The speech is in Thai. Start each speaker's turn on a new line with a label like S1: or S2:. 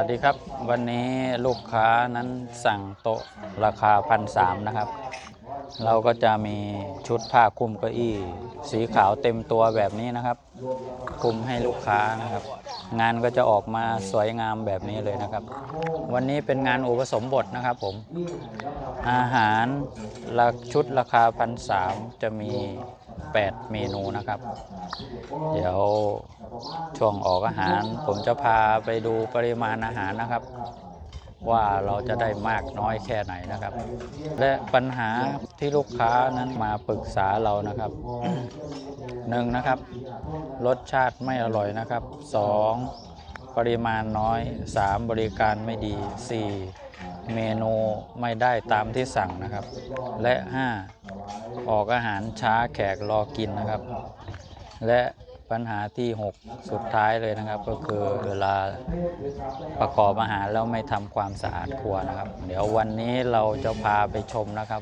S1: สวัสดีครับ วันนี้ลูกค้านั้นสั่งโต๊ะราคาพันสามนะครับ เราก็จะมีชุดผ้าคลุมเก้าอี้ สีขาวเต็มตัวแบบนี้นะครับคลุมให้ลูกค้านะครับ งานก็จะออกมาสวยงามแบบนี้เลยนะครับ วันนี้เป็นงานอุปสมบทนะครับผม อาหารราชุดราคาพันสามจะมี 8 เมนูนะครับ เดี๋ยวช่วงออกอาหารผมจะพาไปดูปริมาณอาหารนะครับ ว่าเราจะได้มากน้อยแค่ไหนนะครับ และปัญหาที่ลูกค้านั้นมาปรึกษาเรานะครับหนึ่งนะครับ รสชาติไม่อร่อยนะครับสองปริมาณน้อย 3 บริการไม่ดี 4 เมนูไม่ได้ตามที่สั่งนะครับ และ 5 ออกอาหารช้าแขกรอกินนะครับ และ ปัญหาที่ 6 สุดท้ายเลยนะครับ ก็คือเวลาประกอบอาหารแล้วไม่ทำความสะอาดครัวนะครับ เดี๋ยววันนี้เราจะพาไปชมนะครับ